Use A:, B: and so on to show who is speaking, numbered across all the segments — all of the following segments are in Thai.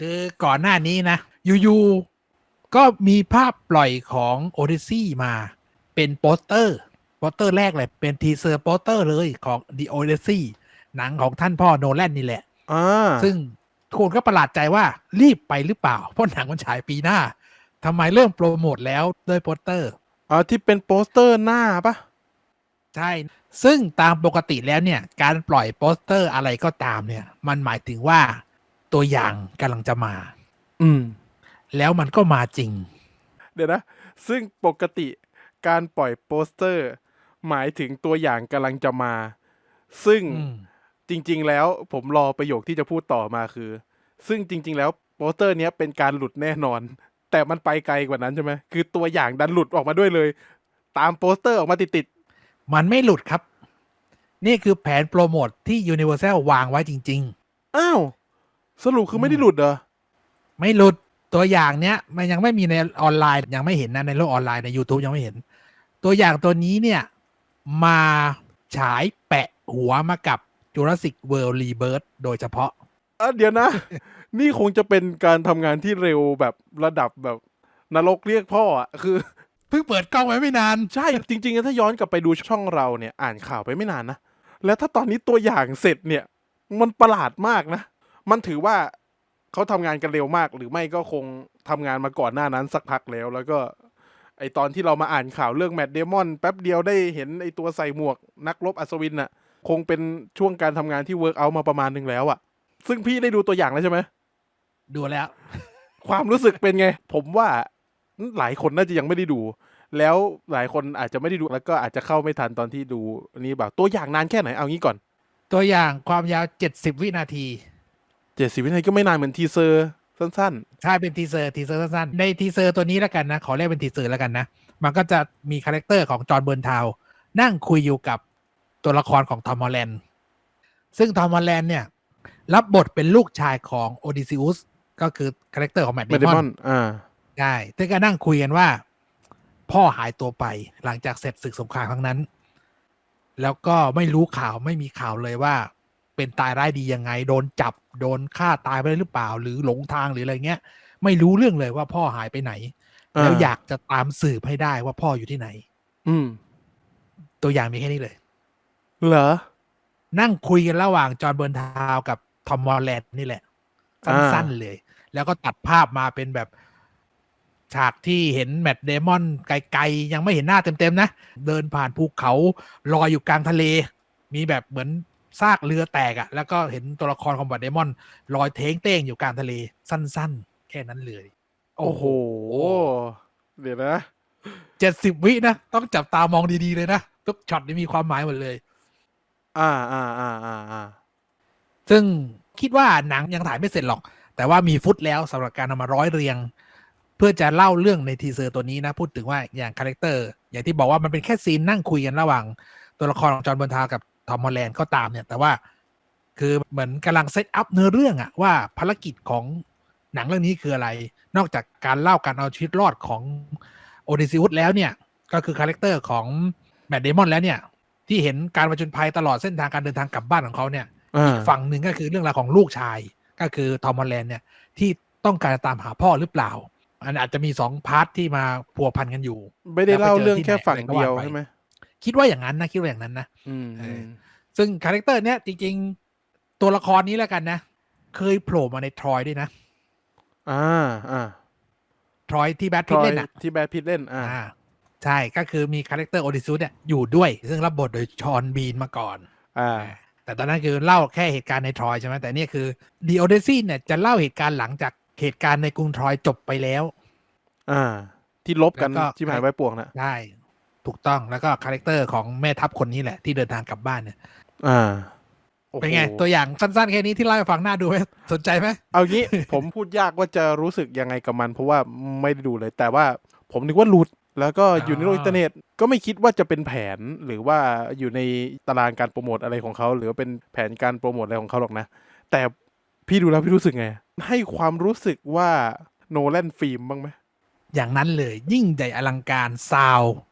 A: คือก่อนหน้านี้นะอยู่ๆก็มีภาพปล่อยของ Odyssey มาเป็นโปสเตอร์โปสเตอร์แรกเลย เป็นทีเซอร์โปสเตอร์เลยของ The Odyssey หนังของท่านพ่อโนแลนนี่แหละ
B: อ่า
A: ซึ่งทุกคนก็ประหลาดใจว่ารีบไปหรือเปล่า เพราะหนังมันฉายปีหน้าทำไมเริ่มโปรโมทแล้วด้วยโปสเตอร์
B: อ่าที่เป็นโปสเตอร์หน้าปะ
A: ใช่ ซึ่งตามปกติแล้วเนี่ย การปล่อยโปสเตอร์อะไรก็ตามเนี่ย มันหมายถึงว่า ตัวอย่างกำลังจะมา
B: อืม
A: แล้วมันก็มาจริง
B: เดี๋ยวนะ ซึ่งปกติการปล่อยโปสเตอร์ หมายถึงตัวอย่างกำลังจะมา ซึ่ง
A: อืม
B: จริง ๆ แล้วผมรอประโยคที่จะพูดต่อมาคือ ซึ่งจริง ๆ แล้วโปสเตอร์เนี้ยเป็นการหลุดแน่นอน แต่มันไปไกลกว่านั้นใช่ไหมคือตัวอย่างดันหลุดออกมาด้วยเลย ตามโปสเตอร์ออกมาติด
A: มันไม่หลุดครับ นี่คือแผนโปรโมทที่ Universal วางไว้จริง
B: ๆ อ้าว สรุปคือไม่ได้หลุดเหรอ
A: ๆไม่หลุดตัวอย่างเนี้ย มันยังไม่มีในออนไลน์ยังไม่เห็นนะในโลกออนไลน์ใน YouTube ยังไม่เห็น ตัวอย่างตัวนี้เนี่ย มาฉายแปะหัวมากับ Jurassic World Rebirth โดยเฉพาะ
B: อะเดี๋ยวนะ นี่คงจะเป็นการทำงานที่เร็วแบบระดับแบบนรกเรียกพ่ออะคือ
A: เพิ่งเปิดกล้องไว้ไม่นาน
B: ใช่ จริงๆ ถ้าย้อนกลับไปดูช่องเราเนี่ย อ่านข่าวไปไม่นานนะ แล้วถ้าตอนนี้ตัวอย่างเสร็จเนี่ย มันประหลาดมากนะ มันถือว่าเขาทำงานกันเร็วมาก หรือไม่ก็คงทำงานมาก่อนหน้านั้นสักพักแล้ว แล้วก็ ไอตอนที่เรามาอ่านข่าวเรื่องแมดเดมอนแป๊บเดียวได้เห็นไอตัวใส่หมวกนักรบอัศวินน่ะ คงเป็นช่วงการทำงานที่เวิร์กเอามาประมาณหนึ่งแล้วอะซึ่งพี่ได้ดูตัวอย่างแล้วใช่ไหม
A: ดูแล้ว
B: ความรู้สึกเป็นไง ผมว่าหลายคนน่าจะยังไม่ได้ดู แล้วหลายคนอาจจะไม่ได้ดูแล้วก็อาจจะเข้าไม่ทันตอนที่ดูอันนี้แบบตัวอย่างนานแค่ไหนเอางี้ก่อน
A: ตัวอย่างความยาว70วินาที
B: เจ็ดสิบวินาทีก็ไม่นานเหมือนทีเซอร์สั้น
A: ใช่เป็นทีเซอร์ทีเซอร์สั้นๆ ในทีเซอร์ตัวนี้แล้วกันนะ ขอเรียกเป็นทีเซอร์แล้วกันนะ มันก็จะมีคาแรคเตอร์ของจอห์นเบิร์นทาวน์นั่งคุยอยู่กับตัวละครของทอมฮอลแลนด์ซึ่งทอมฮอลแลนด์เนี่ย รับบทเป็นลูกชายของโอดิซิอุสก็คือคาแรคเตอร์ของแม
B: ๆ
A: ด
B: ไม่
A: เด
B: ได้
A: ม
B: ม
A: อ
B: อนนอ่า
A: ใช่ซึ่งก็นั่งคุยกันว่า พ่อหายตัวไปหลังจากเสร็จศึกสงครามครั้งนั้น แล้วก็ไม่รู้ข่าวไม่มีข่าวเลยว่า เป็นตายร้ายดียังไง โดนจับโดนฆ่าตายไปหรือเปล่า หรือหลงทางหรืออะไรเงี้ย ไม่รู้เรื่องเลยว่าพ่อหายไปไหน
B: อ่า
A: แล้วอยากจะตามสืบให้ได้ว่าพ่ออยู่ที่ไหน
B: อืม
A: ตัวอย่างมีแค่นี้เลย
B: เหรอ
A: นั่งคุยกันระหว่างจอห์นเบิร์นทาวน์กับทอมมอร์แลนด์นี่แหละ
B: อ่า
A: สั้นๆเลย แล้วก็ตัดภาพมาเป็นแบบฉากที่เห็นแมตต์เดมอนไกลๆ ยังไม่เห็นหน้าเต็มๆนะ เดินผ่านภูเขาลอยอยู่กลางทะเล มีแบบเหมือน ซากเรือแตกอะแล้วก็เห็นตัวละครของแมตต์เดมอนลอยเท้งเต้งอยู่กลางทะเลสั้นๆ แค่นั้นเลย
B: โอ้โห เดี๋ยวนะ
A: เจ็ดสิบวินะ ต้องจับตามองดีๆเลยนะ ทุกช็อตนี่มีความหมายหมดเลย
B: อ่าอ่าอ่าอ่าอ่า
A: ซึ่งคิดว่าหนังยังถ่ายไม่เสร็จหรอก แต่ว่ามีฟุตแล้วสำหรับการนำมาร้อยเรียง เพื่อจะเล่าเรื่องในทีเซอร์ตัวนี้นะ พูดถึงว่าอย่างคาแรคเตอร์ อย่างที่บอกว่ามันเป็นแค่ซีนนั่งคุยกันระหว่าง ตัวละครของจอห์นเบอร์นทาวน์กับ ทอมฮอลแลนด์ก็ตามเนี่ย แต่ว่าคือเหมือนกำลังเซตอัพเนื้อเรื่องอะว่าภารกิจของหนังเรื่องนี้คืออะไร นอกจากการเล่าการเอาชีวิตรอดของโอดิซิอุสแล้วเนี่ย ก็คือคาแรคเตอร์ของแมดเดมอนแล้วเนี่ย ที่เห็นการประจนภัยตลอดเส้นทางการเดินทางกลับบ้านของเขาเนี่ย
B: อ่า
A: อีกฝั่งหนึ่งก็คือเรื่องราวของลูกชาย ก็คือทอมฮอลแลนด์เนี่ยที่ต้องการจะตามหาพ่อหรือเปล่าอันอาจจะมีสองพาร์ทที่มาพัวพันกันอยู่
B: ไม่ได้เล่าเรื่องแค่
A: แล้วไปเจอที่ไหน
B: ฝั่งเดียว
A: อะไรก็ว่าไป
B: ใช่ไหม
A: คิดว่าอย่างนั้นนะคิดว่าอย่างนั้นนะ
B: อืม
A: เอ
B: อื
A: อ
B: ม
A: ซึ่งคาแรคเตอร์เนี้ยจริง ๆ ตัวละครนี้แล้วกันนะ เคยโผล่มาในทรอยด้วยนะ
B: อ่าอ่า
A: ทรอยที่แบท
B: ท
A: พิท
B: รอย
A: เล่นอะ
B: ที่แบทพิทเล่นอ่า
A: อ่า ใช่ก็คือมีคาแรคเตอร์โอดิซูสเนี่ยอยู่ด้วย ซึ่งรับบทโดยชอนบีนมาก่อน
B: อ่า
A: แต่ตอนนั้นคือเล่าแค่เหตุการณ์ในทรอยใช่ไหมแต่เนี่ยคือดีโอเดซีเนี่ยจะเล่าเหตุการณ์หลังจากเหตุการณ์ในกรุงทรอยจบไปแล้ว
B: อ่า ที่ลบกัน
A: แล้วก็
B: ที่หายไว้ป่วงน่ะ
A: ได้ ถูกต้องแล้วก็คาแรคเตอร์ของแม่ทัพคนนี้แหละ ที่เดินทางกลับบ้านเนี่ย
B: อ่าโอ้โห
A: เป็นไง ตัวอย่างสั้นๆ แค่นี้ที่เล่าให้ฟังน่าดูไหมสนใจไหม
B: เอางี้ ผมพูดยากว่าจะรู้สึกยังไงกับมัน เพราะว่าไม่ได้ดูเลย แต่ว่าผมนึกว่าหลุดแล้วก็อยู่ในโลกอินเทอร์เน็ตก็ไม่คิดว่าจะเป็นแผนหรือว่าอยู่ในตารางการโปรโมทอะไรของเขา หรือว่าเป็นแผนการโปรโมทอะไรของเขาหรอกนะ แต่พี่ดูแล้วพี่รู้สึกไง ให้ความรู้สึกว่าโนแลนฟิล์มบ้างไหม
A: อย่างนั้นเลยยิ่งใหญ่อลังการซาว
B: โอ้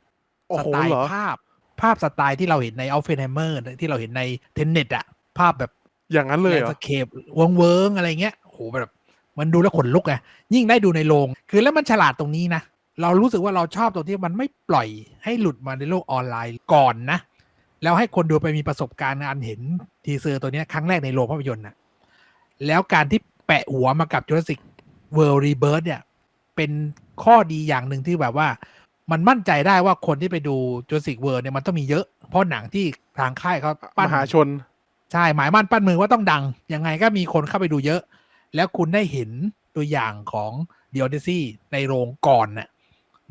A: ส
B: โห
A: ไตล์
B: เหรอ
A: ภาพ ภาพสไตล์ที่เราเห็นในอัลเฟนไฮเมอร์ที่เราเห็นในเทนเน็ตอะภาพแบบ
B: อย่างนั้นเลย
A: แล
B: เหร
A: น
B: อ
A: สเคปเวิงเวิงๆอะไรเงี้ยโหแบบมันดูแล้วขนลุกไงยิ่งได้ดูในโรงคือแล้วมันฉลาดตรงนี้นะ เรารู้สึกว่าเราชอบตรงที่มันไม่ปล่อยให้หลุดมาในโลกออนไลน์ก่อนนะ แล้วให้คนดูไปมีประสบการณ์การเห็นทีเซอร์ตัวเนี้ยครั้งแรกในโรงภาพยนตร์นะแล้วการที่แปะหัวมากับ Jurassic World Rebirth เนี่ย เป็นข้อดีอย่างหนึ่งที่แบบว่า มันมั่นใจได้ว่าคนที่ไปดู Jurassic World เนี่ยมันต้องมีเยอะ เพราะหนังที่ทางค่ายเขา
B: ม
A: ปั้น
B: หาชน
A: ใช่หมายมั่นปั้นมือว่าต้องดัง ยังไงก็มีคนเข้าไปดูเยอะ แล้วคุณได้เห็นตัวอย่างของ The Odyssey ในโรงก่อนน่ะ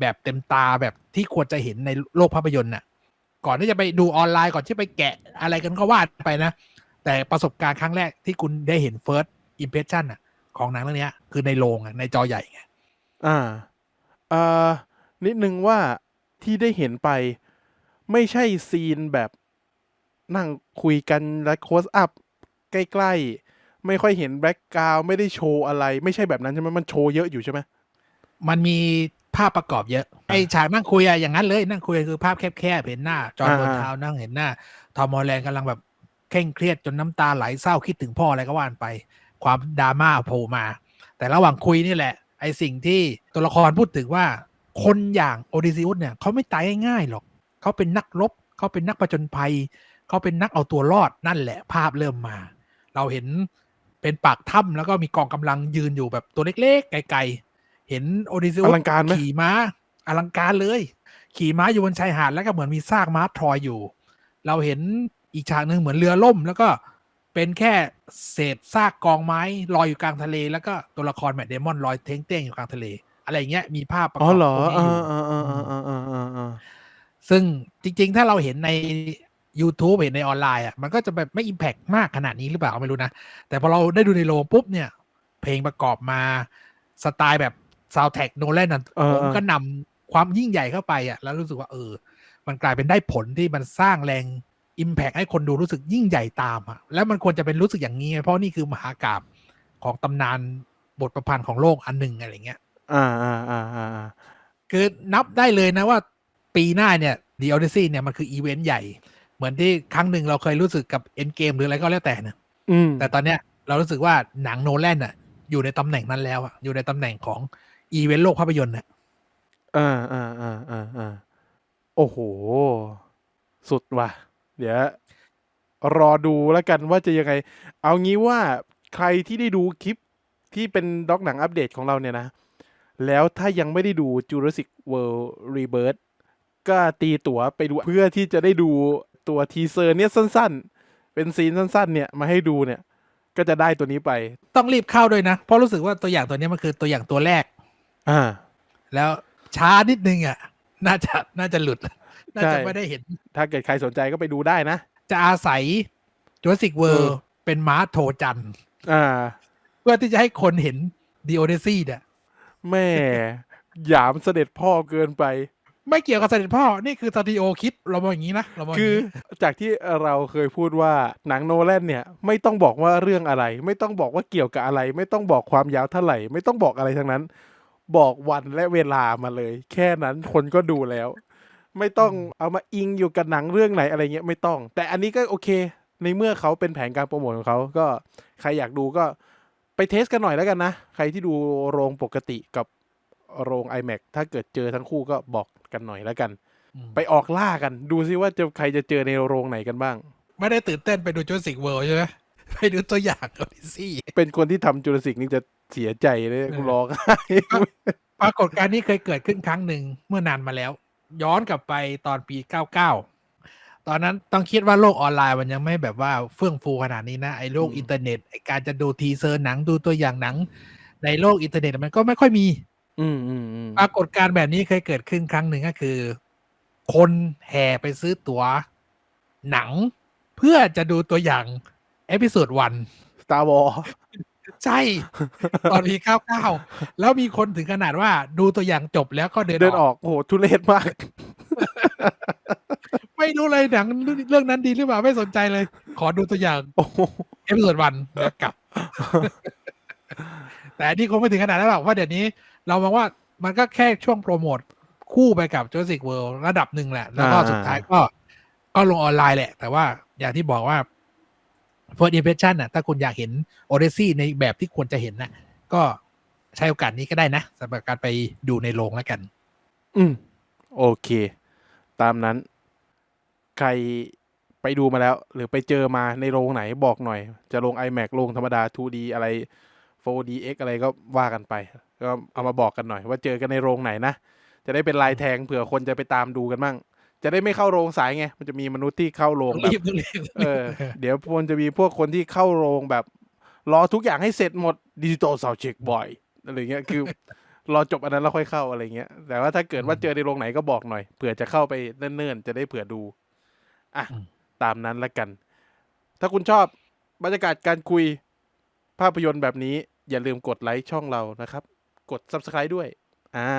A: แบบเต็มตาแบบที่ควรจะเห็นในโลกภาพยนตร์น่ะ ก่อนที่จะไปดูออนไลน์ก่อนที่ไปแกะอะไรกันก็ว่าไปนะ แต่ประสบการณ์ครั้งแรกที่คุณได้เห็น first impression น่ะ ของหนังเรื่องเนี้ยคือในโรงอะในจอใหญ่ไง
B: อ่าเอ่อ นิดนึงว่าที่ได้เห็นไปไม่ใช่ซีนแบบนั่งคุยกันแล้วโคสอัพใกล้ๆ ไม่ค่อยเห็นแบ็กกราวไม่ได้โชว์อะไร ไม่ใช่แบบนั้นใช่ไหมมันโชว์เยอะอยู่ใช่ไหม
A: มันมีภาพประกอบเยอะไอฉากนั่งคุยอะอย่างนั้นเลยนั่งคุยคือภาพแคบๆเห็นหน้า จอห์น
B: อ่า
A: บนเท้านั่งเห็นหน้า ทอมฮอลแลนด์กำลังแบบเคร่งเครียดจนน้ำตาไหลเศร้าคิดถึงพ่ออะไรก็ว่านไป ความดราม่าโผล่มา แต่ระหว่างคุยนี่แหละ ไอสิ่งที่ตัวละครพูดถึงว่า คนอย่างโอดิซิอุสเนี่ยเขาไม่ตายง่ายๆหรอก เขาเป็นนักรบ เขาเป็นนักประจนภัย เขาเป็นนักเอาตัวรอดนั่นแหละ ภาพเริ่มมา เราเห็นเป็นปากถ้ำแล้วก็มีกองกำลังยืนอยู่แบบตัวเล็กๆ ไกลๆ เห็นโอดิซิอุ
B: อ
A: ส
B: ลังการไหม
A: ขี่ม้า อลังการเลย ขี่ม้าอยู่บนชายหาดแล้วก็เหมือนมีซากม้าทรอยอยู่ เราเห็นอีกฉากหนึ่งเหมือนเรือล่ม แล้วก็เป็นแค่เศษซากกองไม้ลอยอยู่กลางทะเล แล้วก็ตัวละครแมดเดมอนลอยเท้งเต้งอยู่กลางทะเล อะไรอย่างเงี้ยมีภาพประก
B: อ๋
A: อ
B: อบเหรอ
A: พวกนี้
B: อ่า
A: อยู่
B: อ่าอ่าอ่าอ่าอ่าอ่าอ่า
A: ซึ่งจริง ๆ ถ้าเราเห็นใน YouTube เห็นในออนไลน์อะมันก็จะแบบไม่อิมแพกมากขนาดนี้หรือเปล่าไม่รู้นะ แต่พอเราได้ดูในโรงปุ๊บเนี่ย เพลงประกอบมาสไตล์แบบซาว d t ท็กโนแลนอะ
B: เออ
A: ผมก็นำความยิ่งใหญ่เข้าไปอะแล้วรู้สึกว่าเออ มันกลายเป็นได้ผลที่มันสร้างแรงอิมแพกให้คนดูรู้สึกยิ่งใหญ่ตามอะแล้วมันควรจะเป็นรู้สึกอย่างนี้ไงเพราะนี่คือมหากราบของตำนานบทประพันธ์ของโลกอันหนึ่งอะไรเงี้ย
B: อ่าอ่าอ่าอ่าอ่า
A: คือนับได้เลยนะว่า ปีหน้าเนี่ย The Odyssey เนี่ย มันคืออีเวนต์ใหญ่ เหมือนที่ครั้งหนึ่งเราเคยรู้สึกกับ Endgame หรืออะไรก็แล้วแต่นะ
B: อืม
A: แต่ตอนเนี้ยเรารู้สึกว่าหนังโนแลนอะ อยู่ในตำแหน่งนั้นแล้วอะ อยู่ในตำแหน่งของอีเวนต์โลกภาพยนตร์น่ะ
B: อ่าอ่าอ่าอ่าอ่าโอ้โหสุดว่ะ เดี๋ยวรอดูแล้วกันว่าจะยังไง เอางี้ว่า ใครที่ได้ดูคลิปที่เป็นด็อกหนังอัปเดตของเราเนี่ยนะ แล้วถ้ายังไม่ได้ดู Jurassic World Rebirth ก็ตีตั๋วไปดูเพื่อที่จะได้ดูตัวทีเซอร์เนี่ยสั้นๆ เป็นซีนสั้นๆ เนี่ยมาให้ดูเนี่ย ก็จะได้ตัวนี้ไป
A: ต้องรีบเข้าด้วยนะ เพราะรู้สึกว่าตัวอย่างตัวเนี้ยมันคือตัวอย่างตัวแรก
B: อ่า
A: แล้วช้านิดนึงอะ น่าจะน่าจะหลุด น่าจะ
B: ใช่
A: ไม่ได้เห็น
B: ถ้าเกิดใครสนใจก็ไปดูได้นะ
A: จะอาศัย Jurassic World
B: เออ
A: เป็นม้าโทจันทร์
B: อ่า
A: เพื่อที่จะให้คนเห็น The Odyssey เนี่ย
B: แม่หยามเสด็จพ่อเกินไป
A: ไม่เกี่ยวกับเสด็จพ่อ นี่คือสตูดิโอคิดเรามองอย่างนี้นะเรามองอ
B: คื
A: ย่าง
B: อ
A: นี้
B: จากที่เราเคยพูดว่าหนังโนแลนเนี่ย ไม่ต้องบอกว่าเรื่องอะไร ไม่ต้องบอกว่าเกี่ยวกับอะไร ไม่ต้องบอกความยาวเท่าไหร่ ไม่ต้องบอกอะไรทั้งนั้น บอกวันและเวลามาเลย แค่นั้นคนก็ดูแล้ว ไม่ต้องเอามาอิงอยู่กับหนังเรื่องไหนอะไรเงี้ยไม่ต้อง แต่อันนี้ก็โอเค ในเมื่อเขาเป็นแผนการโปรโมทของเขาก็ใครอยากดูก็ ไปเทสกันหน่อยแล้วกันนะ ใครที่ดูโรงปกติกับโรง iMac ถ้าเกิดเจอทั้งคู่ก็บอกกันหน่อยแล้วกัน
A: อืม
B: ไปออกล่ากัน ดูซิว่าจะใครจะเจอในโรงไหนกันบ้าง
A: ไม่ได้ตื่นเต้นไปดู Jurassic World ใช่ไหมไปดูตัวอย่าง Odyssey
B: เป็นคนที่ทำจูราสสิกนี่จะเสียใจเลย
A: เออ
B: ร้องไห้
A: ปรากฏการณ์นี้เคยเกิดขึ้นครั้งหนึ่งเมื่อนานมาแล้ว ย้อนกลับไปตอนปี 99 ตอนนั้นต้องคิดว่าโลกออนไลน์มันยังไม่แบบว่าเฟื่องฟูขนาดนี้นะไอ้โลก
B: อืม
A: อินเทอร์เน็ตไอ้การจะดูทีเซอร์หนังดูตัวอย่างหนัง ในโลกอินเทอร์เน็ตมันก็ไม่ค่อยมี
B: อืมอืมอืม
A: ปรากฏการณ์แบบนี้เคยเกิดขึ้นครั้งหนึ่งก็คือ คนแห่ไปซื้อตั๋วหนัง เพื่อจะดูตัวอย่างเอพิ o d ดวัน
B: สตาร์วอล
A: ใช่ ตอนปีเก้าเก้าแล้วมีคนถึงขนาดว่าดูตัวอย่างจบแล้วก็เดิน
B: เดิน
A: อ
B: อ
A: อก
B: อกโอ้โหทุเรศมาก
A: ไม่รู้เลยหนังเรื่องนั้นดีหรือเปล่าไม่สนใจเลย ขอดูตัวอย่าง
B: โอ้โห
A: เอพิ o d ดวันแล้วกลับ แต่อันนี่คงไม่ถึงขนาดนั้นหรอกเพราะเดี๋ยวนี้ เรามองว่ามันก็แค่ช่วงโปรโมทคู่ไปกับ Jurassic World ระดับหนึ่งแหละ แล้วก็
B: อ่า
A: สุดท้ายก็ก็ลงออนไลน์แหละ แต่ว่าอย่างที่บอกว่า first impression น่ะ ถ้าคุณอยากเห็น Odyssey ในแบบที่ควรจะเห็นน่ะ ก็ใช้โอกาสนี้ก็ได้นะสำหรับการไปดูในโรงแล้วกัน
B: อืม โอเค ตามนั้น ใครไปดูมาแล้ว หรือไปเจอมาในโรงไหนบอกหน่อย จะลง iMac ลงธรรมดา 2D อะไร 4DX อะไรก็ว่ากันไป ก็เอามาบอกกันหน่อย ว่าเจอกันในโรงไหนนะ จะได้เป็นลายแทงเผื่อคนจะไปตามดูกันบ้างจะได้ไม่เข้าโรงสายไง มันจะมีมนุษย์ที่เข้าโรง
A: ต้อง
B: แบบ
A: รีบต้องรีบ
B: เออ เดี๋ยวพนจะมีพวกคนที่เข้าโรงแบบ รอทุกอย่างให้เสร็จหมดดิจิตอลซาวเช็คบ่อยอะไรเงี้ยคือรอจบอันนั้นแล้วค่อยเข้าอะไรเงี้ย แต่ว่าถ้าเกิดว่าเจอในโรงไหนก็บอกหน่อย เผื่อจะเข้าไปเนิ่นๆ จะได้เผื่อดู อะ
A: อืม
B: ตามนั้นละกัน ถ้าคุณชอบบรรยากาศการคุยภาพยนตร์แบบนี้ อย่าลืมกดไลค์ช่องเรานะครับ กด Subscribe ด้วย อ่า